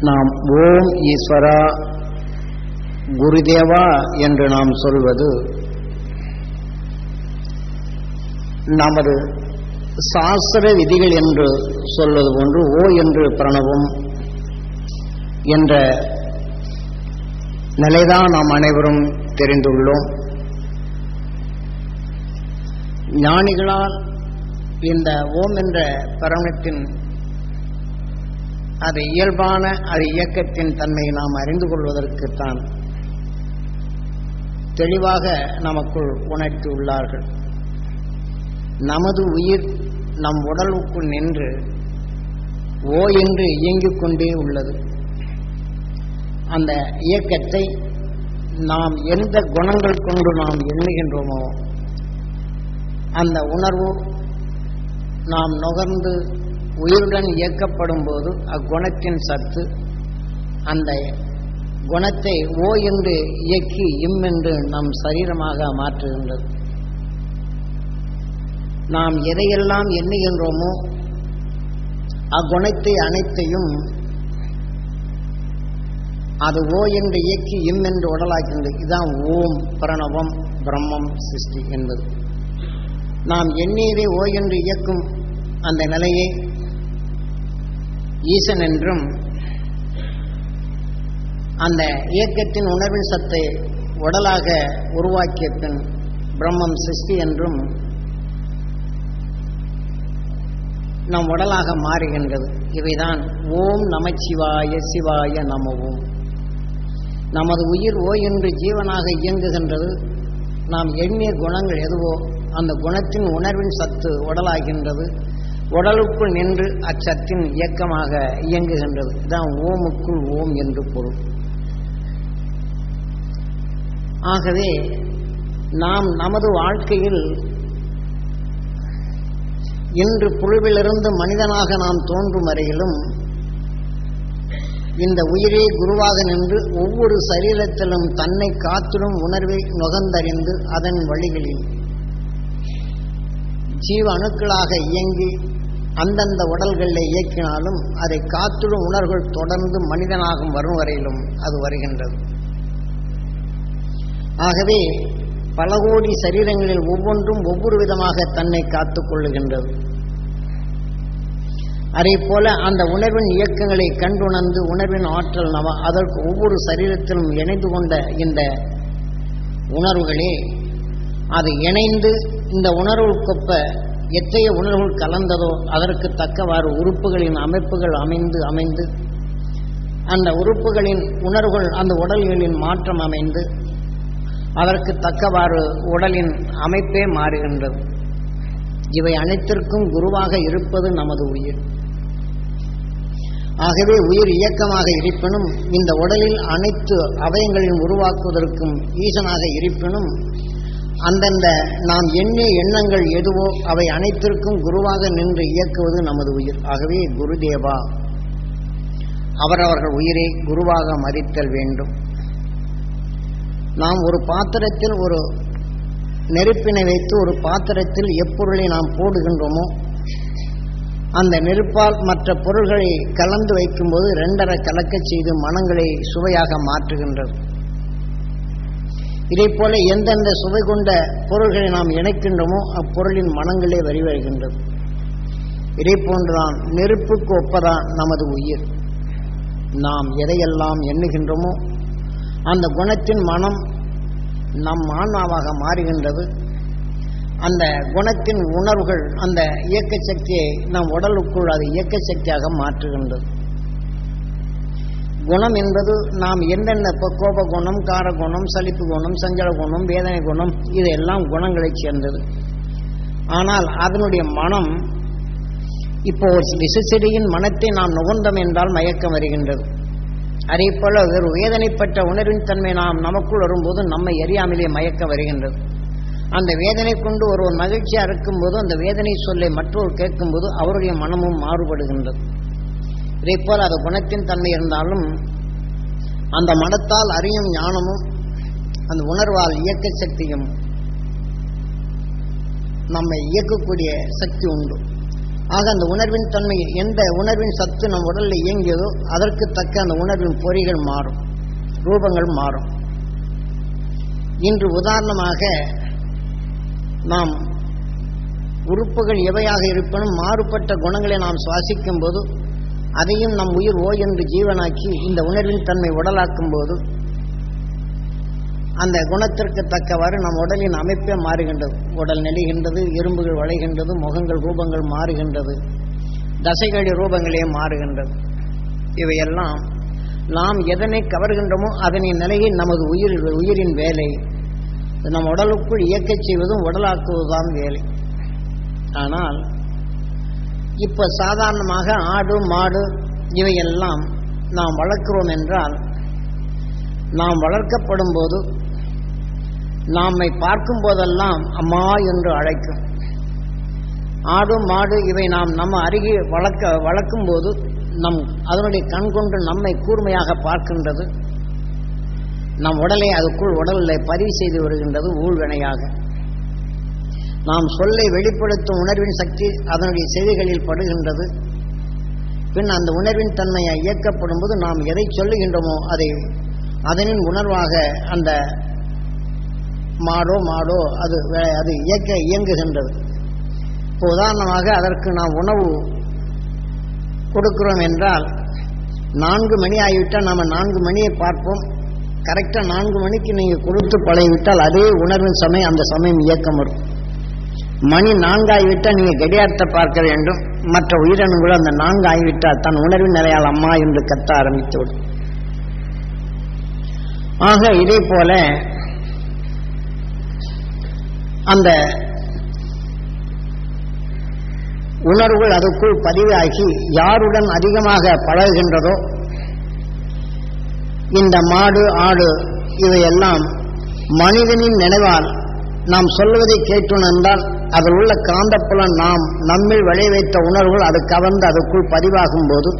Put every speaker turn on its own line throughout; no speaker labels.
நாம் ஓம் ஈஸ்வரா குருதேவா என்று நாம் சொல்வது நமது சாஸ்திர விதிகள் என்று சொல்வது போன்று ஓ என்று பிரணவம் என்ற நிலைதான் நாம் அனைவரும் தெரிந்துள்ளோம். ஞானிகளால் இந்த ஓம் என்ற பிரணத்தின் அது இயல்பான அது இயக்கத்தின் தன்மையை நாம் அறிந்து கொள்வதற்குத்தான் தெளிவாக நமக்குள் உணர்த்தி உள்ளார்கள். நமது உயிர் நம் உடலுக்குள் நின்று ஓ என்று இயங்கிக் கொண்டே உள்ளது. அந்த இயக்கத்தை நாம் எந்த குணங்கள் கொண்டு நாம் எண்ணுகின்றோமோ அந்த உணர்வு நாம் நுகர்ந்து உயிருடன் இயக்கப்படும் போது அக்குணத்தின் சத்து அந்த குணத்தை ஓ என்று இயக்கி இம் என்று நம் சரீரமாக மாற்றுகின்றது நாம் எதையெல்லாம் எண்ணுகின்றோமோ அக்குணத்தை அனைத்தையும் அது ஓ என்று இயக்கி இம் என்று உடலாக்கின்றது. இதுதான் ஓம் பிரணவம் பிரம்மம் சிருஷ்டி என்பது. நாம் எண்ணியதை ஓ என்று இயக்கும் அந்த நிலையை ஈசன் என்றும் அந்த இயக்கத்தின் உணர்வின் சத்தை உடலாக உருவாக்கிய பின் பிரம்மம் சிருஷ்டி என்றும் நம் உடலாக மாறுகின்றது. இவைதான் ஓம் நமச்சிவாய சிவாய நம நமது உயிர் ஓயின்றி ஜீவனாக இயங்குகின்றது. நாம் எண்ணிய குணங்கள் எதுவோ அந்த குணத்தின் உணர்வின் சத்து உடலாகின்றது. உடலுக்குள் நின்று அச்சத்தின் இயக்கமாக இயங்குகின்றது. இதுதான் ஓமுக்குள் ஓம் என்று பொருள். ஆகவே நாம் நமது வாழ்க்கையில் இன்று புழுவிலிருந்து மனிதனாக நாம் தோன்றும் வரையிலும் இந்த உயிரே குருவாக நின்று ஒவ்வொரு சரீரத்திலும் தன்னை காத்திடும் உணர்வை நுகர்ந்தறிந்து அதன் வழிகளில் ஜீவ அணுக்களாக இயங்கி அந்தந்த உடல்களை இயக்கினாலும் அதை காத்துடும் உணர்வுகள் தொடர்ந்து மனிதனாகும் வரும் வரையிலும் அது வருகின்றது. ஆகவே பல கோடி சரீரங்களில் ஒவ்வொன்றும் ஒவ்வொரு விதமாக தன்னை காத்துக் கொள்ளுகின்றது. அதே போல அந்த உணர்வின் இயக்கங்களை கண்டுணர்ந்து உணர்வின் ஆற்றல் நம அதற்கு ஒவ்வொரு சரீரத்திலும் இணைந்து கொண்ட இந்த உணர்வுகளே அது இணைந்து இந்த உணர்வுக்கொப்ப எத்தகைய உணர்வுகள் கலந்ததோ அதற்கு தக்கவாறு உறுப்புகளின் அமைப்புகள் அமைந்து அமைந்து அந்த உறுப்புகளின் உணர்வுகள் அந்த உடல்களின் மாற்றம் அமைந்து அதற்கு தக்கவாறு உடலின் அமைப்பே மாறுகின்றது. இவை அனைத்திற்கும் குருவாக இருப்பது நமது உயிர். ஆகவே உயிர் இயக்கமாக இருப்பினும் இந்த உடலில் அனைத்து அவயங்களின் உருவாக்குவதற்கும் ஈசனாக இருப்பினும் அந்தந்த நாம் எண்ணிய எண்ணங்கள் எதுவோ அவை அனைத்திற்கும் குருவாக நின்று இயக்குவது நமது உயிர். ஆகவே குருதேவா அவரவர்கள் உயிரை குருவாக மதித்தல் வேண்டும். நாம் ஒரு பாத்திரத்தில் ஒரு நெருப்பினை வைத்து ஒரு பாத்திரத்தில் எப்பொருளை நாம் போடுகின்றோமோ அந்த நெருப்பால் மற்ற பொருள்களை கலந்து வைக்கும்போது ரெண்டரை கலக்கச் செய்து மனங்களை சுவையாக மாற்றுகின்றது. இதை போல எந்தெந்த சுவை கொண்ட பொருள்களை நாம் இணைக்கின்றோமோ அப்பொருளின் மனங்களே வரிவருகின்றது இதை போன்றுதான் நெருப்புக்கு ஒப்பதான் நமது உயிர். நாம் எதையெல்லாம் எண்ணுகின்றோமோ அந்த குணத்தின் மனம் நம் ஆன்மாவாக மாறுகின்றது. அந்த குணத்தின் உணர்வுகள் அந்த இயக்க சக்தியை நம் உடலுக்குள் அது இயக்க சக்தியாக மாற்றுகின்றது. குணம் என்பது நாம் என்னென்ன கோப குணம் கார குணம் சலிப்பு குணம் சஞ்சல குணம் வேதனை குணம் இதெல்லாம் குணங்களைச் சேர்ந்தது. ஆனால் அதனுடைய மனம் இப்போ ஒரு விசிறியின் மனத்தை நாம் நுகர்ந்தோம் என்றால் மயக்கம் வருகின்றது. அதே போல ஒரு வேதனைப்பட்ட உணர்வின் தன்மை நாம் நமக்குள் வரும்போது நம்மை எரியாமலே மயக்கம் வருகின்றது. அந்த வேதனை கொண்டு ஒருவர் மகிழ்ச்சியா இருக்கும்போது அந்த வேதனை சொல்லை மற்றொரு கேட்கும்போது அவருடைய மனமும் மாறுபடுகின்றது. இதே போல அது குணத்தின் தன்மை இருந்தாலும் அந்த மனத்தால் அறியும் ஞானமும் அந்த உணர்வால் இயக்க சக்தியும் நம்மை இயக்கக்கூடிய சக்தி உண்டு. ஆக அந்த உணர்வின் தன்மை எந்த உணர்வின் சத்து நம் உடலில் இயங்கியதோ அதற்கு தக்க அந்த உணர்வின் பொறிகள் மாறும் ரூபங்கள் மாறும். இன்று உதாரணமாக நாம் உறுப்புகள் எவையாக இருப்பினும் மாறுபட்ட குணங்களை நாம் சுவாசிக்கும் போது அதையும் நம் உயிர் ஓ என்று ஜீவனாக்கி இந்த உணர்வின் தன்மை உடலாக்கும் போது அந்த குணத்திற்கு தக்கவாறு நம் உடலின் அமைப்பே மாறுகின்றது. உடல் நெளிகின்றது எறும்புகள் வளைகின்றது முகங்கள் ரூபங்கள் மாறுகின்றது தசைகளின் ரூபங்களே மாறுகின்றது. இவையெல்லாம் நாம் எதனை கவர்கின்றோமோ அதனின் நிலையை நமது உயிர் உயிரின் வேலை. நம் உடலுக்குள் இயக்கச் செய்வதும் உடலாக்குவதுதான் வேலை. ஆனால் இப்ப சாதாரணமாக ஆடு மாடு இவையெல்லாம் நாம் வளர்க்கிறோம் என்றால் நாம் வளர்க்கப்படும் போது நாமை பார்க்கும் போதெல்லாம் அம்மா என்று அழைக்கும். ஆடு மாடு இவை நாம் நம்ம அருகே வளர்க்க வளர்க்கும் போது நம் அதனுடைய கண் கொண்டு நம்மை கூர்மையாக பார்க்கின்றது. நம் உடலை அதுக்குள் உடலில் பதிவு செய்து வருகின்றது ஊழ்வினையாக. நாம் சொல்லை வெளிப்படுத்தும் உணர்வின் சக்தி அதனுடைய செய்திகளில் படுகின்றது. பின் அந்த உணர்வின் தன்மையை இயக்கப்படும் போது நாம் எதை சொல்லுகின்றோமோ அதை அதனின் உணர்வாக அந்த மாடோ மாடோ அது வே- அது இயக்க இயங்குகின்றது. இப்போ உதாரணமாக அதற்கு நாம் உணவு கொடுக்கிறோம் என்றால் நான்கு மணி ஆகிவிட்டால் நாம் நான்கு மணியை பார்ப்போம். கரெக்டாக நான்கு மணிக்கு நீங்கள் கொடுத்து பழகிவிட்டால் அதே உணர்வின் சமயம் அந்த சமயம் இயக்கம் வரும். மணி நான்காகிவிட்டால் நீங்கள் கடியாரத்தை பார்க்க வேண்டும். மற்ற உயிரினங்களும் அந்த நான்கு தன் உணர்வின் நிலையால் அம்மா என்று கத்த ஆரம்பித்து விடும் ஆக இதே போல அந்த உணர்வுகள் அதுக்குள் பதிவாகி யாருடன் அதிகமாக பழகுகின்றதோ இந்த மாடு ஆடு இவையெல்லாம் மனிதனின் நினைவால் நாம் சொல்வதை கேட்டுணர்ந்தால் அதில் உள்ள காந்தப்புலன் நாம் நம்மில் விளை வைத்த உணர்வுகள் அது கவர்ந்து அதுக்குள் பதிவாகும் போது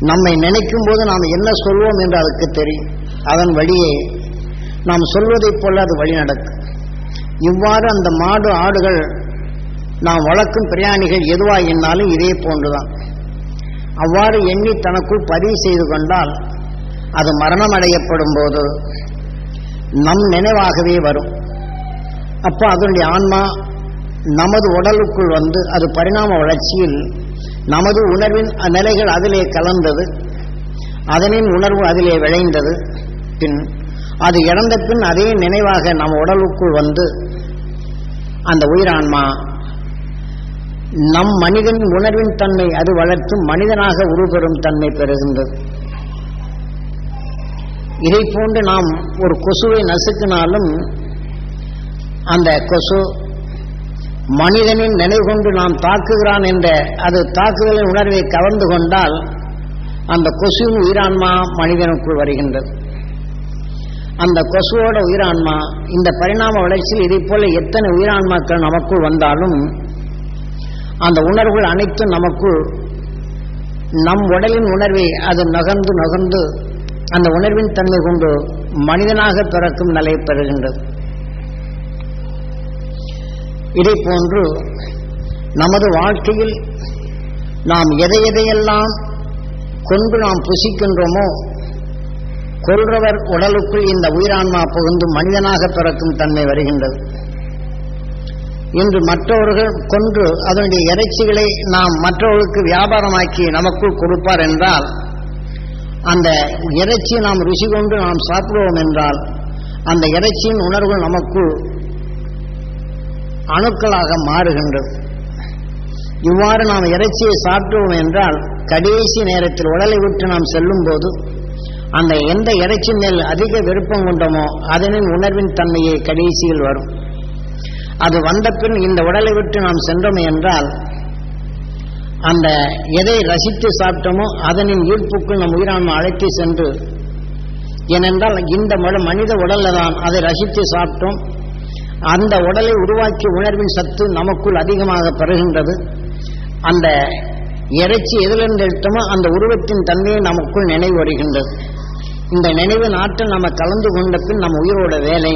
நம்மை நினைக்கும் போது நாம் என்ன சொல்வோம் என்று அதுக்கு தெரியும். அதன் வழியே நாம் சொல்வதைப் போல அது வழி நடக்கும். இவ்வாறு அந்த மாடு ஆடுகள் நாம் வளர்க்கும் பிரயாணிகள் எதுவாக என்னாலும் இதே போன்றுதான். அவ்வாறு எண்ணி தனக்குள் பதிவு செய்து கொண்டால் அது மரணம் அடையப்படும் போது நம் நினைவாகவே வரும். அப்போ அதனுடைய ஆன்மா நமது உடலுக்குள் வந்து அது பரிணாம வளர்ச்சியில் நமது உணர்வின் நிலைகள் அதிலே கலந்தது. அதனின் உணர்வு அதிலே விளைந்தது. பின் அது இறந்த பின் அதே நினைவாக நம் உடலுக்குள் வந்து அந்த உயிரான்மா நம் மனிதனின் உணர்வின் தன்மை அது வளர்த்து மனிதனாக உருபெறும் தன்மை பெறுகின்றது. இதை போன்று நாம் ஒரு கொசுவை நசுக்கினாலும் அந்த கொசு மனிதனின் நினைவு கொண்டு நாம் தாக்குகிறான் என்ற அது தாக்குதலின் உணர்வை கவர்ந்து கொண்டால் அந்த கொசுவின் உயிரான்மா மனிதனுக்குள் வருகின்றது. அந்த கொசுவோட உயிரான்மா இந்த பரிணாம வளர்ச்சியில் இதை போல எத்தனை உயிரான்மாக்கள் நமக்குள் வந்தாலும் அந்த உணர்வுகள் அனைத்தும் நமக்குள் நம் உடலின் உணர்வை அது நகர்ந்து நகர்ந்து அந்த உணர்வின் தன்மை கொண்டு மனிதனாக பிறக்கும் நிலை பெறுகின்றது. இதை போன்று நமது வாழ்க்கையில் நாம் எதை எதையெல்லாம் கொண்டு நாம் புசிக்கின்றோமோ கொல்றவர் உடலுக்குள் இந்த உயிரான்மா புகுந்து மனிதனாக பிறக்கும் தன்மை வருகின்றது. இன்று மற்றவர்கள் கொன்று அதனுடைய இறைச்சிகளை நாம் மற்றவர்களுக்கு வியாபாரமாக்கி நமக்குள் கொடுப்பார் என்றால் அந்த இறைச்சி நாம் ருசி கொண்டு நாம் சாப்பிடுவோம் என்றால் அந்த இறைச்சியின் உணர்வு நமக்குள் அணுக்களாக மாறுகின்றது. இவ்வாறு நாம் இறைச்சியை சாப்பிடுவோம் என்றால் கடைசி நேரத்தில் உடலை விட்டு நாம் செல்லும் போது அந்த எந்த இறைச்சி மேல் அதிக விருப்பம் கொண்டோமோ அதனின் உணர்வின் தன்மையை கடைசியில் வரும். அது வந்த பின் இந்த உடலை விட்டு நாம் சென்றோம் என்றால் அந்த எதை ரசித்து சாப்பிட்டோமோ அதனின் ஈர்ப்புக்குள் நம் உயிரான்மை அழைத்து சென்று ஏனென்றால் இந்த மட- மனித உடல்ல தான் அதை ரசித்து சாப்பிட்டோம். அந்த உடலை உருவாக்கிய உணர்வின் சத்து நமக்குள் அதிகமாக பெறுகின்றது. அந்த இறைச்சி எதிலிருந்து எடுத்தோமோ அந்த உருவத்தின் தன்மையை நமக்குள் நினைவு வருகின்றது. இந்த நினைவின் ஆற்றல் நம்ம கலந்து கொண்ட பின் நம் உயிரோட வேலை.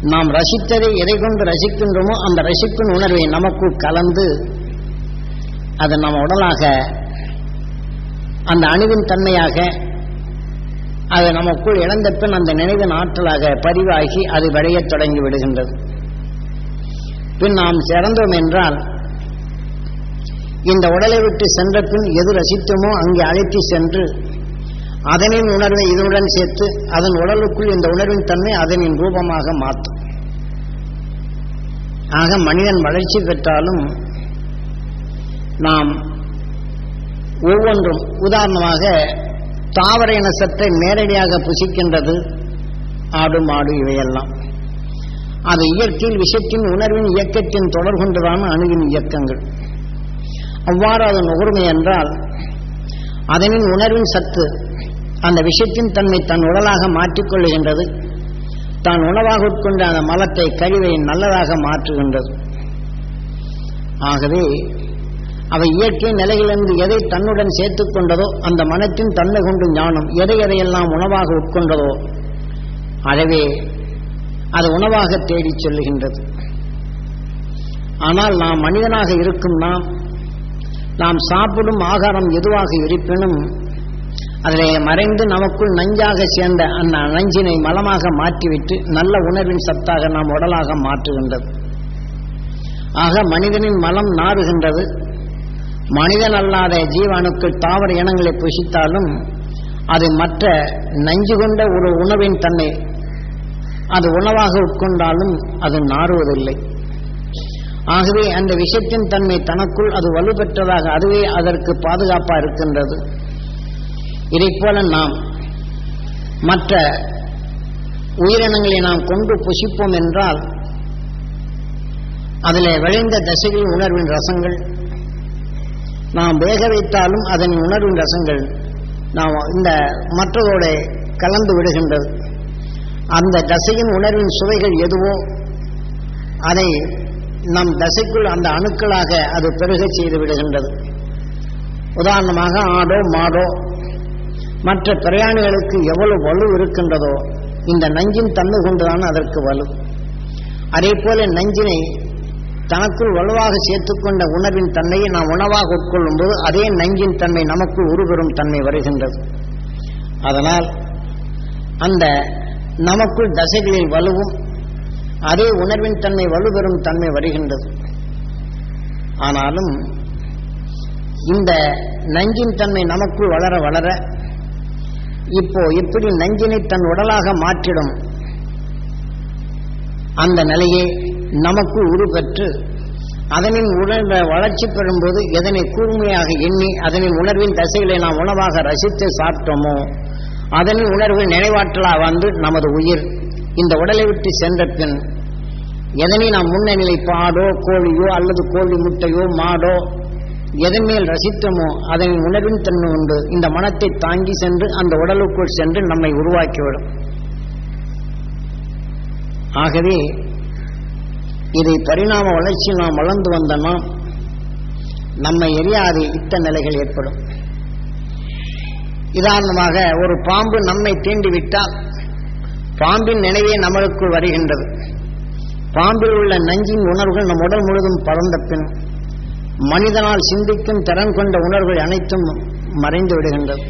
நாம் ரசித்ததை எதை கொண்டு ரசிக்கின்றோமோ அந்த ரசிப்பின் உணர்வை நமக்குள் கலந்து அது நம் உடலாக அந்த அணுவின் தன்மையாக அது நமக்குள் இழந்த பின் அந்த நினைவின் ஆற்றலாக பதிவாகி அது விளையத் தொடங்கி விடுகின்றது. பின் நாம் சிறந்தோம் என்றால் இந்த உடலை விட்டு சென்ற பின் எது ரசித்தோமோ அங்கே அழைத்து சென்று அதனின் உணர்வை இதனுடன் சேர்த்து அதன் உடலுக்குள் இந்த உணர்வின் தன்மை அதனின் ரூபமாக மாற்றும். ஆக மனிதன் வளர்ச்சி பெற்றாலும் நாம் ஒவ்வொன்றும் உதாரணமாக தாவர இன சத்தை நேரடியாக புசிக்கின்றது. ஆடு மாடு இவையெல்லாம். அது இயற்கையில் விஷத்தின் உணர்வின் இயக்கத்தின் தொடர் அணுகின் அணுவின் இயக்கங்கள். அவ்வாறு அது நுகர்மை என்றால் அதனின் உணர்வின் சத்து அந்த விஷத்தின் தன்மை தன் உடலாக மாற்றிக்கொள்ளுகின்றது. தான் உணவாக உட்கொண்ட அந்த மலத்தை கழிவை நல்லதாக மாற்றுகின்றது. ஆகவே அவை இயற்கை நிலையிலிருந்து எதை தன்னுடன் சேர்த்துக் கொண்டதோ அந்த மனத்தின் தன்மை கொண்டு ஞானம் எதை எதையெல்லாம் உணவாக உட்கொண்டதோ அதவே அது உணவாக தேடிச் சொல்லுகின்றது. ஆனால் நாம் மனிதனாக இருக்கும் நாம் நாம் சாப்பிடும் ஆகாரம் எதுவாக இருப்பினும் அதிலே மறைந்து நமக்குள் நஞ்சாக சேர்ந்த அந்த நஞ்சினை மலமாக மாற்றிவிட்டு நல்ல உணர்வின் சத்தாக நாம் உடலாக மாற்றுகின்றது. ஆக மனிதனின் மலம் நாறுகின்றது மனிதன் அல்லாத ஜீவாணுக்கள் தாவர இனங்களை புசித்தாலும் அது மற்ற நஞ்சு கொண்ட ஒரு உணவின் தன்மை. அது உணவாக உட்கொண்டாலும் அது நாறுவதில்லை. ஆகவே அந்த விஷத்தின் தன்மை தனக்குள் அது வலுப்பெற்றதாக அதுவே அதற்கு பாதுகாப்பா இருக்கின்றது. இதைப்போல நாம் மற்ற உயிரினங்களை நாம் கொண்டு புசிப்போம் என்றால் அதில் விளைந்த தசைகளின் உணர்வின் ரசங்கள் நாம் வேக வைத்தாலும் அதன் உணர்வின் ரசங்கள் நாம் இந்த மற்றதோட கலந்து விடுகின்றது. அந்த தசையின் உணர்வின் சுவைகள் எதுவோ அதை நம் தசைக்குள் அந்த அணுக்களாக அது பெருகச் செய்து விடுகின்றது. உதாரணமாக ஆடோ மாடோ மற்ற பிரயாணிகளுக்கு எவ்வளவு வலு இருக்கின்றதோ இந்த நஞ்சின் தன்மை கொண்டுதான் அதற்கு வலு. அதே போல நஞ்சினை தனக்குள் வலுவாக சேர்த்துக்கொண்ட உணவின் தன்மையை நாம் உணவாக உட்கொள்ளும் போது அதே நஞ்சின் தன்மை நமக்குள் உருபெறும் தன்மை வருகின்றது. அதனால் அந்த நமக்குள் தசைகளில் வலுவும் அதே உணர்வின் தன்மை வலுபெறும் தன்மை வருகின்றது. ஆனாலும் இந்த நஞ்சின் தன்மை நமக்குள் வளர வளர இப்போ எப்படி நஞ்சினை தன் உடலாக மாற்றிடும்? அந்த நிலையை நமக்கு உருப்பெற்று அதனின் உணர்வை வளர்ச்சி பெறும்போது எதனை கூர்மையாக எண்ணி அதனின் உணர்வின் தசைகளை நாம் உணவாக ரசித்து சாப்பிட்டோமோ அதனின் உணர்வு நினைவாற்றலாக வந்து நமது உயிர். இந்த உடலை விட்டு சென்ற பின் எதனை நாம் முன்னணிலை பாடோ கோழியோ அல்லது கோழி முட்டையோ மாடோ எதன் மேல் ரசித்தோமோ அதனின் உணர்வின் தன்மை உண்டு. இந்த மனத்தை தாங்கி சென்று அந்த உடலுக்குள் சென்று நம்மை உருவாக்கிவிடும். ஆகவே இதை பரிணாம வளர்ச்சி நாம் வளர்ந்து வந்த நம்மை எரியாது இத்த நிலைகள் ஏற்படும். உதாரணமாக ஒரு பாம்பு நம்மை தீண்டிவிட்டால் பாம்பின் நினைவே நம்மளுக்குள் வருகின்றது. பாம்பில் உள்ள நஞ்சின் உணர்வுகள் நம் உடல் முழுதும் பறந்த பின் மனிதனால் சிந்திக்கும் திறன் கொண்ட உணர்வுகள் அனைத்தும் மறைந்து விடுகின்றது.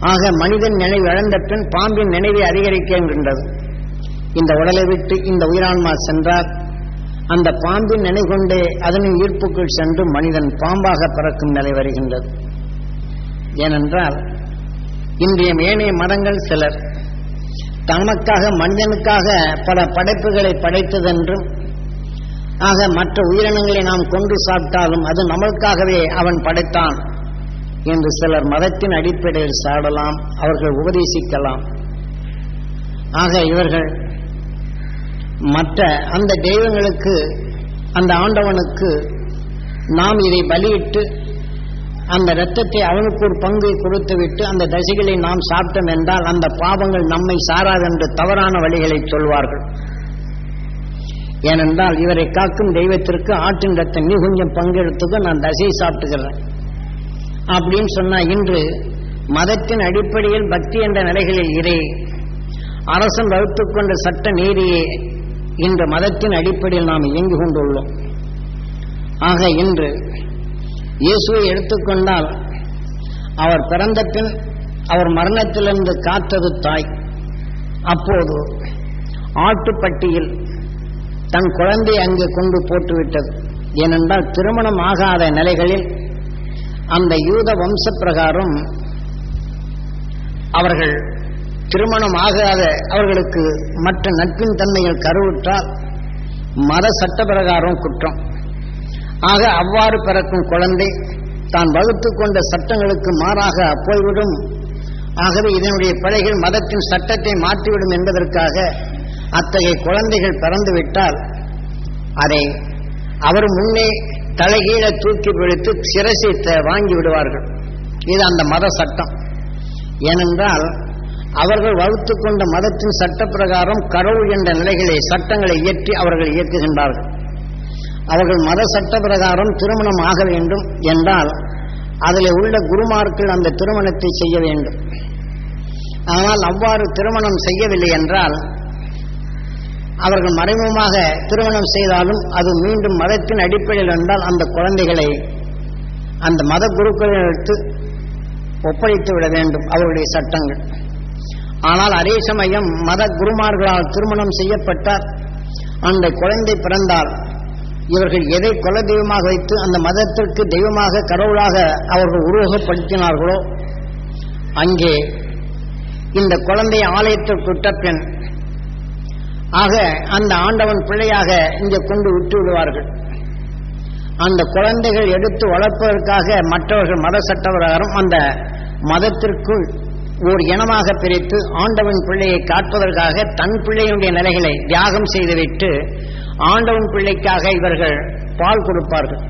ஆக மனிதன் நினைவு இழந்த பின் பாம்பின் நினைவை அதிகரிக்கின்றது. இந்த உடலை விட்டு இந்த உயிரான்மா சென்றார். அந்த பாம்பின் நினை கொண்டே அதனின் ஈர்ப்புக்குள் சென்று மனிதன் பாம்பாக பிறக்கும் நிலை வருகின்றது. ஏனென்றால் இன்றைய மேனைய மதங்கள் சிலர் தமக்காக மனிதனுக்காக பல படைப்புகளை படைத்ததென்றும் ஆக மற்ற உயிரினங்களை நாம் கொண்டு சாப்பிட்டாலும் அது நம்மளுக்காகவே அவன் படைத்தான் என்று சிலர் மதத்தின் அடிப்படையில் சாடலாம் அவர்கள் உபதேசிக்கலாம். ஆக இவர்கள் மற்ற அந்த தெய்வங்களுக்கு அந்த ஆண்டவனுக்கு நாம் இதை பலியிட்டு அந்த இரத்தத்தை அவனுக்கு ஒரு பங்கை கொடுத்துவிட்டு அந்த தசைகளை நாம் சாப்பிட்டோம் என்றால் அந்த பாவங்கள் நம்மை சாராது என்று தவறான வழிகளை சொல்வார்கள். ஏனென்றால் இவரை காக்கும் தெய்வத்திற்கு ஆட்டின் ரத்தம் நீ கொஞ்சம் பங்கெடுத்துக்க நான் தசையை சாப்பிட்டுக்கிறேன். அப்படின்னு சொன்னா இன்று மதத்தின் அடிப்படையில் பக்தி என்ற நிலைகளில் இறை அரசன் வகுத்துக்கொண்ட சட்ட நீதியை இன்று மதத்தின் அடிப்படையில் நாம் இயங்கிக் கொண்டுள்ளோம். ஆக இன்று இயேசுவை எடுத்துக்கொண்டால் அவர் பிறந்த பின் அவர் மரணத்திலிருந்து காத்தது தாய். அப்போது ஆட்டுப்பட்டியில் தன் குழந்தை அங்கே கொண்டு போட்டுவிட்டது. ஏனென்றால் திருமணம் ஆகாத நிலைகளில் அந்த யூத வம்ச பிரகாரம் அவர்கள் திருமணம் ஆகாத அவர்களுக்கு மற்ற நட்பின் தன்மைகள் கருவுற்றால் மத சட்ட பிரகாரம் குற்றம். ஆக அவ்வாறு பிறக்கும் குழந்தை தான் வகுத்து கொண்ட சட்டங்களுக்கு மாறாக போய்விடும் ஆகவே இதனுடைய பிழைகள் மதத்தின் சட்டத்தை மாற்றிவிடும் என்பதற்காக அத்தகைய குழந்தைகள் பிறந்துவிட்டால் அதை அவர் முன்னே தலைகீழ தூக்கி பிடித்து சிரசை வாங்கி விடுவார்கள். இது அந்த மத சட்டம். ஏனென்றால் அவர்கள் வகுத்து கொண்ட மதத்தின் சட்ட பிரகாரம் கடவுள் என்ற நிலைகளை சட்டங்களை இயற்றி அவர்கள் இயக்குகின்றார்கள். அவர்கள் மத சட்ட பிரகாரம் திருமணம் ஆக வேண்டும் என்றால் அதில் உள்ள குருமார்கள் அந்த திருமணத்தை செய்ய வேண்டும். ஆனால் அவ்வாறு திருமணம் செய்யவில்லை என்றால் அவர்கள் மறைமுகமாக திருமணம் செய்தாலும் அது மீண்டும் மதத்தின் அடிப்படையில் என்றால் அந்த குழந்தைகளை அந்த மத குருக்களிடத்து ஒப்படைத்து விட வேண்டும் அவருடைய சட்டங்கள். ஆனால் அதே சமயம் மத குருமார்களால் திருமணம் செய்யப்பட்டார். அந்த குழந்தை பிறந்தால் இவர்கள் எதை குல தெய்வமாக வைத்து அந்த மதத்திற்கு தெய்வமாக கடவுளாக அவர்கள் உருவகப்படுத்தினார்களோ? அங்கே இந்த குழந்தை ஆலயத்திற்கு பெண் ஆக அந்த ஆண்டவன் பிள்ளையாக இங்கே கொண்டு விட்டு விடுவார்கள். அந்த குழந்தைகள் எடுத்து வளர்ப்பதற்காக மற்றவர்கள் மத சட்ட பிரகாரம் அந்த மதத்திற்குள் ஓர் இனமாக பிரித்து ஆண்டவன் பிள்ளையை காப்பதற்காக தன் பிள்ளையினுடைய நிலைகளை தியாகம் செய்துவிட்டு ஆண்டவன் பிள்ளைக்காக இவர்கள் பால் கொடுப்பார்கள்.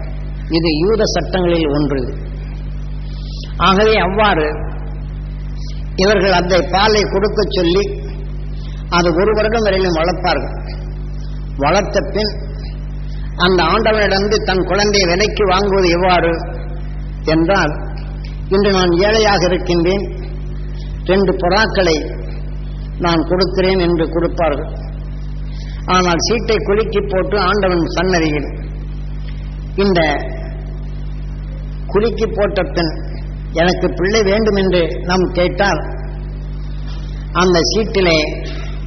இது யூத சட்டங்களில் ஒன்று. ஆகவே அவ்வாறு இவர்கள் அந்த பாலை கொடுக்கச் சொல்லி அது ஒரு வருடம் வரையிலும் வளர்ப்பார்கள். வளர்த்த பின் அந்த ஆண்டவனிடந்து தன் குழந்தையை விலைக்கு வாங்குவது எவ்வாறு? என்றால் இன்று நான் ஏழையாக இருக்கின்றேன். ரெண்டு புறாக்களை நான் கொடுக்கிறேன் என்று கொடுப்பார்கள். ஆனால் சீட்டை குலுக்கி போட்டு ஆண்டவன் சன்னதியில் இந்த குலுக்கி போட்ட பின் எனக்கு பிள்ளை வேண்டும் என்று நாம் கேட்டால் அந்த சீட்டிலே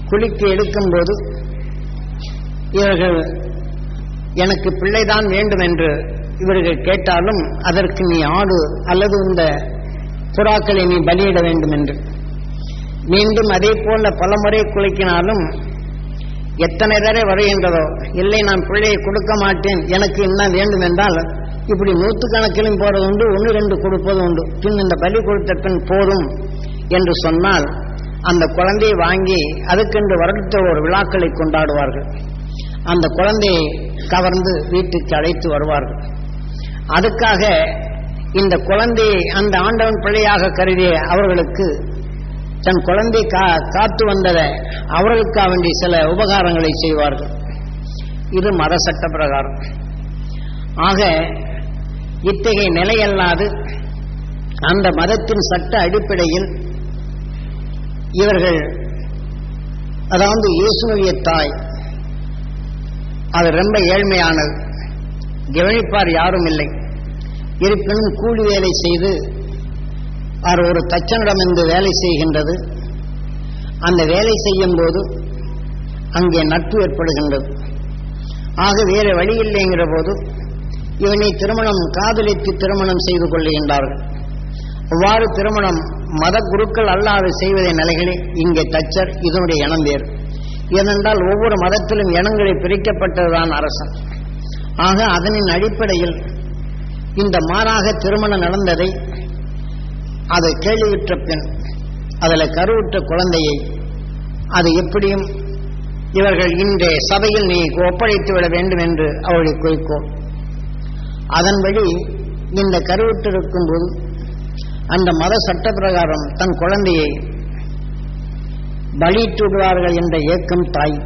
குலுக்கி எடுக்கும்போது இவர்கள் எனக்கு பிள்ளைதான் வேண்டும் என்று இவர்கள் கேட்டாலும் அதற்கு நீ ஆடு அல்லது இந்த புறாக்களை நீ பலியிட வேண்டும் என்று மீண்டும் அதே போல பலமுறை குலைக்கினாலும் எத்தனை தடவை வருகின்றதோ இல்லை நான் பிள்ளையை கொடுக்க மாட்டேன் எனக்கு என்ன வேண்டும் என்றால் இப்படி நூற்றுக்கணக்கிலும் போறது உண்டு ஒன்று ரெண்டு கொடுப்பது உண்டு. பின் இந்த பலி கொடுத்த பின் போதும் என்று சொன்னால் அந்த குழந்தையை வாங்கி அதுக்கென்று வருடத்த ஒரு விழாக்களை கொண்டாடுவார்கள். அந்த குழந்தையை கவர்ந்து வீட்டுக்கு அழைத்து வருவார்கள். அதுக்காக இந்த குழந்தையை அந்த ஆண்டவன் பிள்ளையாக கருதிய அவர்களுக்கு தன் குழந்தை கா காத்து வந்ததை அவர்களுக்காக வேண்டிய சில உபகாரங்களை செய்வார்கள். இது மத சட்ட பிரகாரம் ஆக இத்தகைய நிலையல்லாது அந்த மதத்தின் சட்ட அடிப்படையில் இவர்கள் அதாவது இயேசுனுடைய தாய் அது ரொம்ப ஏழ்மையானது. கவனிப்பார் யாரும் இல்லை. இருப்பினும் கூலி வேலை செய்து அவர் ஒரு தச்சனிடம் இருந்து வேலை செய்கின்றது. அந்த வேலை செய்யும் போது அங்கே நட்பு ஏற்படுகின்றது. ஆக வேறு வழி இல்லைங்கிற போது இவனை திருமணம் காதலித்து திருமணம் செய்து கொள்ளுகின்றார்கள் அவ்வாறு திருமணம் மத குருக்கள் அல்லாது செய்வதை நிலைகளில் இங்கே தச்சர் இதனுடைய இனம் வேறு. ஏனென்றால் ஒவ்வொரு மதத்திலும் இனங்களை பிரிக்கப்பட்டதுதான் அரசன். ஆக அதனின் அடிப்படையில் இந்த மாறாக திருமணம் நடந்ததை அதை கேள்வியுற்ற பின் அதில் கருவுற்ற குழந்தையை அது எப்படியும் இவர்கள் இன்றைய சபையில் நீ ஒப்படைத்து விட வேண்டும் என்று அவளுடைய குறிக்கோள். அதன்படி இந்த கருவுற்றிருக்கும் போது அந்த மத சட்ட பிரகாரம் தன் குழந்தையை பலியிட்டுவிடுவார்கள் என்ற ஏக்கம் தாய்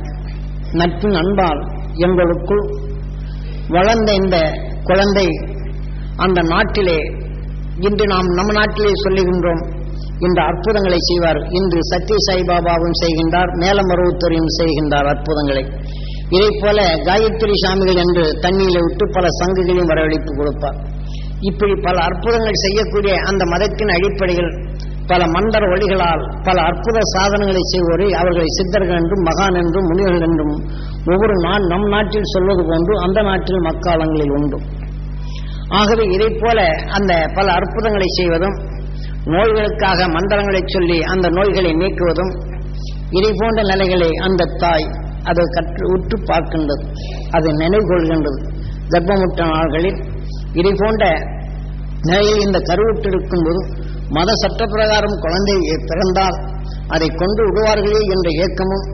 நட்பின் அன்பால் எங்களுக்குள் வளர்ந்த இந்த குழந்தை அந்த நாட்டிலே இன்று நாம் நம்ம நாட்டிலே சொல்லுகின்றோம் இந்த அற்புதங்களை செய்வார். இன்று சத்ய சாய்பாபாவும் செய்கின்றார் மேலமருவத்தூரையும் செய்கின்றார் அற்புதங்களை. இதை போல காயத்ரி சாமிகள் என்று தண்ணீரை விட்டு பல சங்குகளையும் வரவழைப்பு கொடுப்பார். இப்படி பல அற்புதங்கள் செய்யக்கூடிய அந்த மதத்தின் அடிப்படையில் பல மந்தர ஒளிகளால் பல அற்புத சாதனங்களை செய்வோரை அவர்களை சித்தர்கள் என்றும் மகான் என்றும் முனிவர்கள் என்றும் ஒவ்வொரு நாள் நம் நாட்டில் சொல்வது போன்று அந்த நாட்டில் மக்காலங்களில் உண்டு. ஆகவே இதைப் போல அந்த பல அற்புதங்களை செய்வதும் நோய்களுக்காக மந்திரங்களை சொல்லி அந்த நோய்களை நீக்குவதும் இதை போன்ற நிலைகளை அந்த தாய் அதை கற்று உற்று பார்க்கின்றது அதை நினைவு கொள்கின்றது. கர்ப்பமுற்ற நாள்களில் இதை போன்ற நிலையில் இந்த கருவுற்றிருக்கும் போது மத சட்ட பிரகாரம் குழந்தை பிறந்தால் அதை கொண்டு விடுவார்களே என்ற ஏக்கமும்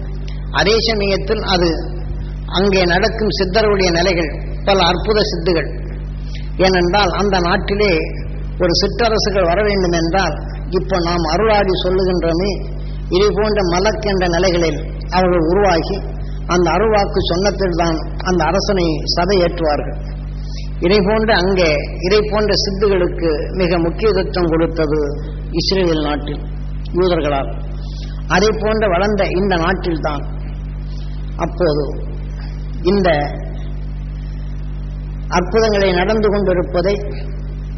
அதே சமயத்தில் அது அங்கே நடக்கும் சித்தருடைய நிலைகள் பல அற்புத சித்துகள் ஏனென்றால் அந்த நாட்டிலே ஒரு சிற்றரசுகள் வர வேண்டும் என்றால் இப்போ நாம் அருளாடி சொல்லுகின்றோமே இதை போன்ற மலக் என்ற நிலைகளில் அவர்கள் உருவாகி அந்த அருள்வாக்கு சொன்னத்தில் தான் அந்த அரசனை சதை ஏற்றுவார்கள். இதை போன்ற அங்கே இதை போன்ற சித்துகளுக்கு மிக முக்கியத்துவம் கொடுத்தது இஸ்ரேல் நாட்டில் யூதர்களால். அதை போன்ற வளர்ந்த இந்த நாட்டில்தான் அப்போது இந்த அற்புதங்களை நடந்து கொண்டிருப்பதை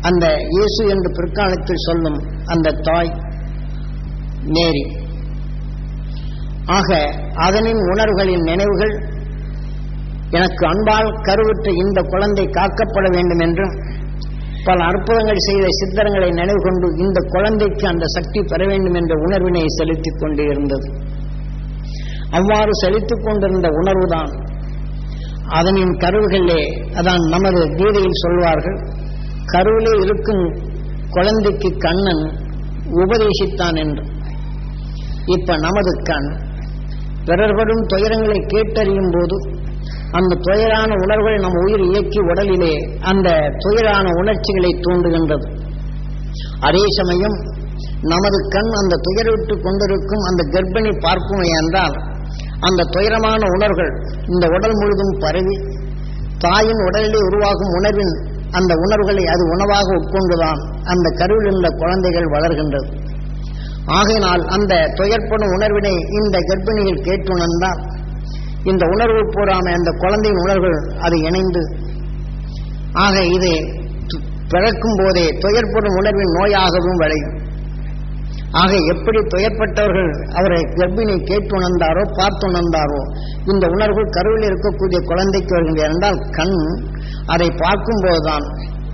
அந்த இயேசு என்று பிற்காலத்தில் சொல்லும் அந்த தாய் நேரி. ஆக அதனின் உணர்வுகளின் நினைவுகள் எனக்கு அன்பால் கருவுற்ற இந்த குழந்தை காக்கப்பட வேண்டும் என்றும் பல அற்புதங்கள் செய்த சித்தரங்களை நினைவு கொண்டு இந்த குழந்தைக்கு அந்த சக்தி பெற வேண்டும் என்ற உணர்வினை செலுத்திக் கொண்டிருந்தது. அவ்வாறு செலுத்திக் கொண்டிருந்த உணர்வுதான் அதனின் கருவுகளே அதான் நமது கீதையில் சொல்வார்கள் கருவிலே இருக்கும் குழந்தைக்கு கண்ணன் உபதேசித்தான் என்று. இப்ப நமது கண் பிறர்படும் துயரங்களை கேட்டறியும் போது அந்த துயரான உணர்வுகள் நம் உயிர் இயக்கி உடலிலே அந்த துயரான உணர்ச்சிகளை தூண்டுகின்றது. அதே சமயம் நமது கண் அந்த துயரிட்டு கொண்டிருக்கும் அந்த கர்ப்பிணி பார்க்குமே என்றால் அந்த துயரமான உணர்வுகள் இந்த உடல் முழுதும் பரவி தாயின் உடலிலே உருவாகும் உணர்வின் அந்த உணர்வுகளை அது உணவாக உட்கொண்டுதான் அந்த கருவில் உள்ள குழந்தைகள் வளர்கின்றது. ஆகையினால் அந்த துயர்ப்படும் உணர்வினை இந்த கர்ப்பிணியில் கேட்டுணர்ந்தால் இந்த உணர்வு போடாம அந்த குழந்தையின் உணர்வுகள் அது இணைந்து ஆக இது பிறக்கும் போதே துயர்ப்படும் உணர்வின் நோயாகவும் விளையும். ஆக எப்படி துயப்பட்டவர்கள் அவரை கர்ப்பிணி கேட்டுணர்ந்தாரோ பார்த்துணர்ந்தாரோ இந்த உணர்வு கருவில் இருக்கக்கூடிய குழந்தைக்கு வருகின்ற என்றால் கண் அதை பார்க்கும்போதுதான்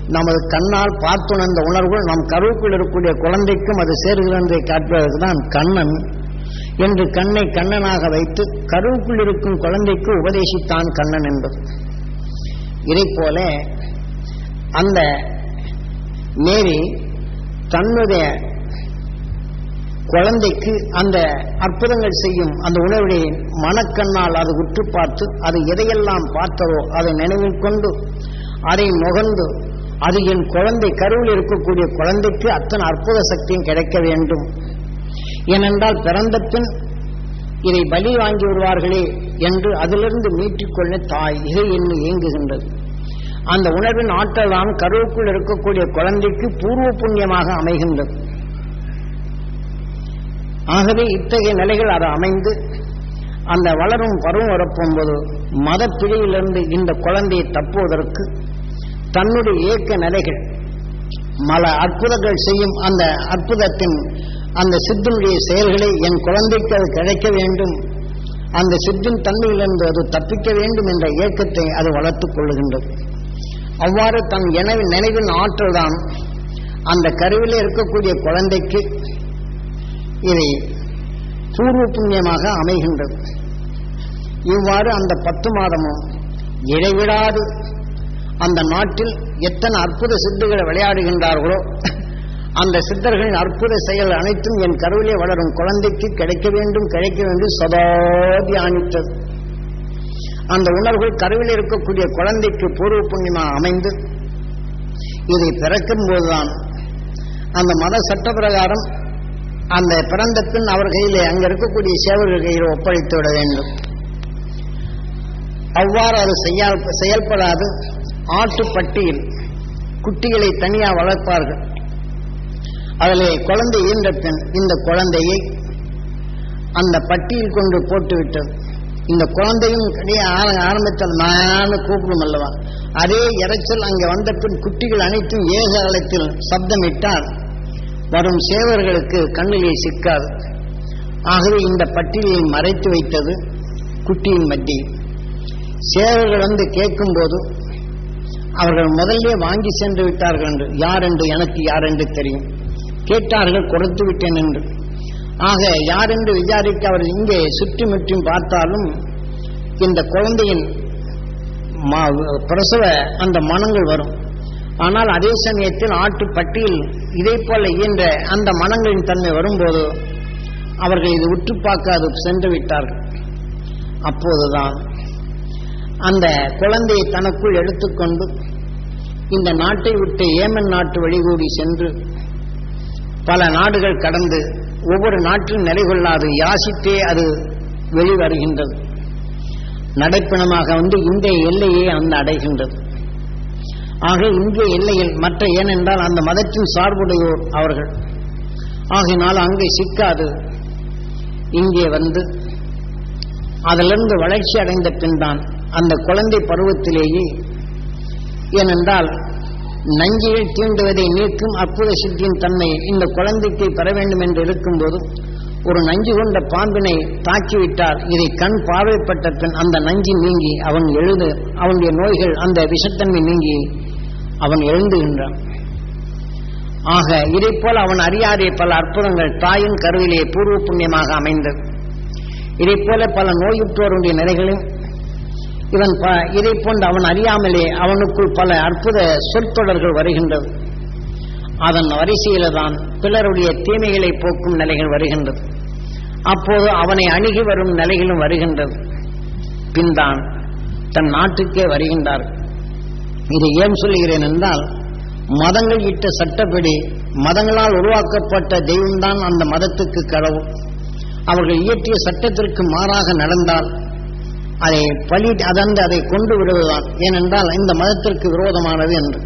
நமது கண்ணால் பார்த்துணர்ந்த உணர்வுகள் நம் கருவுக்குள் இருக்கக்கூடிய குழந்தைக்கும் அது சேர்கிறதை காட்டுவதற்கு தான் கண்ணன் என்று கண்ணை கண்ணனாக வைத்து கருவுக்குள் இருக்கும் குழந்தைக்கு உபதேசித்தான் கண்ணன் என்பது. இதை போல அந்த மேரி தன்னுடைய குழந்தைக்கு அந்த அற்புதங்கள் செய்யும் அந்த உணர்வுடைய மனக்கண்ணால் அது உற்று பார்த்து அது எதையெல்லாம் பார்த்ததோ அதை நினைவில் கொண்டு அதை நுகர்ந்து அது என் குழந்தை கருவில் இருக்கக்கூடிய குழந்தைக்கு அத்தனை அற்புத சக்தியும் கிடைக்க வேண்டும். ஏனென்றால் பிறந்த பின் இதை பலி வாங்கி விடுவார்களே என்று அதிலிருந்து மீட்டிக்கொள்ள தாய் இதை என்று இயங்குகின்றது. அந்த உணர்வின் ஆற்றல் தான் கருவுக்குள் இருக்கக்கூடிய குழந்தைக்கு பூர்வ புண்ணியமாக அமைகின்றது. ஆகவே இத்தகைய நிலைகள் அது அமைந்து அந்த வளரும் பருவம் வரப்போகும்போது மதப்பிழையிலிருந்து இந்த குழந்தையை தப்புவதற்கு தன்னுடைய இயக்க நிலைகள் மல அற்புதங்கள் செய்யும் அந்த அற்புதத்தின் அந்த சித்தனுடைய செயல்களை என் குழந்தைக்கு அது கிடைக்க வேண்டும் அந்த சித்தின் தன்மையிலிருந்து அது தப்பிக்க வேண்டும் என்ற இயக்கத்தை அது வளர்த்துக் கொள்ளுகின்றது. அவ்வாறு தன் நினைவின் ஆற்றல் தான் அந்த கருவிலே இருக்கக்கூடிய குழந்தைக்கு இதை பூர்வ புண்ணியமாக அமைகின்றது. இவ்வாறு அந்த பத்து மாதமும் இடைவிடாது. அந்த நாட்டில் எத்தனை அற்புத சித்துகளை விளையாடுகின்றார்களோ அந்த சித்தர்களின் அற்புத செயல் அனைத்தும் என் கருவிலே வளரும். குழந்தைக்கு கிடைக்க வேண்டும் கிடைக்க வேண்டும் சதா தியானித்தது அந்த உணர்வுகள் கருவில் இருக்கக்கூடிய குழந்தைக்கு பூர்வ புண்ணியமாக அமைந்து இதை பிறக்கும் போதுதான் அந்த மத சட்ட பிரகாரம் அந்த பிறந்த பின் அவர் கையிலே அங்க இருக்கக்கூடிய சேவர்கள் கையில் ஒப்படைத்து விட வேண்டும். அவ்வாறு அது செயல்படாது. ஆட்டுப்பட்டியில் குட்டிகளை தனியாக வளர்ப்பார்கள். அதிலே குழந்தை ஈன்ற பின் இந்த குழந்தையை அந்த பட்டியில் கொண்டு போட்டுவிட்டது. இந்த குழந்தையும் ஆரம்பித்தால் ஆர- நான் கூப்பிடும் அல்லவா? அதே இறைச்சல் அங்கே வந்த பின் குட்டிகள் அனைத்தும் ஏக ஏகாலத்தில் சப்தமிட்டால் வரும் சேவர்களுக்கு கண்ணிலே சிக்காது. ஆகவே இந்த பட்டியலை மறைத்து வைத்தது குட்டியின் மட்டி சேவர்கள் வந்து கேட்கும்போது அவர்கள் முதல்ல வாங்கி சென்று விட்டார்கள் என்று யார் என்று எனக்கு யார் என்று தெரியும்? கேட்டார்கள் கொடுத்து விட்டேன் என்று. ஆக யார் என்று விசாரிக்க அவர் இங்கே சுற்றி முற்றும் பார்த்தாலும் இந்த குழந்தையின் பிரசவ அந்த மனங்கள் வரும். ஆனால் அதே சமயத்தில் ஆட்டு பட்டியில் இதை போல இயன்ற அந்த மனங்களின் தன்மை வரும்போது அவர்கள் இது உற்று பார்க்காது சென்று விட்டார்கள். அப்போதுதான் அந்த குழந்தையை தனக்குள் எடுத்துக்கொண்டு இந்த நாட்டை விட்டு ஏமன் நாட்டு வழிகூடி சென்று பல நாடுகள் கடந்து ஒவ்வொரு நாட்டிலும் நிலை கொள்ளாது யாசித்தே அது வெளிவருகின்றது. நடைப்பணமாக வந்து இந்த எல்லையே அந்த அடைகின்றது. ஆக இங்கே எல்லையில் மற்ற ஏனென்றால் அந்த மதத்தின் சார்புடையோர் அவர்கள். ஆகினால் அங்கே சிக்காது. இங்கே வந்து அதிலிருந்து வளர்ச்சி அடைந்த பின்தான் அந்த குழந்தை பருவத்திலேயே ஏனென்றால் நஞ்சியில் தீண்டுவதை நீக்கும் அற்புத சித்தியின் தன்மை இந்த குழந்தைக்கு பெற வேண்டும் என்று இருக்கும்போது ஒரு நஞ்சு கொண்ட பாம்பினை தாக்கிவிட்டால் இதை கண் பார்வைப்பட்ட பின் அந்த நஞ்சு நீங்கி அவன் எழுது அவனுடைய நோய்கள் அந்த விஷத்தன்மை நீங்கி அவன் எழுந்துகின்றான் ஆக இதைப்போல் அவன் அறியாதே பல அற்புதங்கள் தாயின் கருவிலே பூர்வ புண்ணியமாக அமைந்தது. இதை போல பல நோயுற்றோருடைய நிலைகளும் இவன் ப- போன்று அவன் அறியாமலே அவனுக்குள் பல அற்புத சொற்தொடர்கள் வருகின்றது. அதன் வரிசையில தான் பிறருடைய தீமைகளை போக்கும் நிலைகள் வருகின்றது. அப்போது அவனை அணுகி வரும் நிலைகளும் வருகின்றது. பின்தான் தன் நாட்டுக்கே வருகின்றார் இதை ஏன் சொல்லுகிறேன் என்றால் மதங்கள் இட்ட சட்டப்படி மதங்களால் உருவாக்கப்பட்ட தெய்வம்தான் அந்த மதத்துக்கு கடவுள். அவர்கள் இயற்றிய சட்டத்திற்கு மாறாக நடந்தால் அதை பலி அதந்து அதை கொண்டு விடுவதுதான். ஏனென்றால் இந்த மதத்திற்கு விரோதமானது என்று.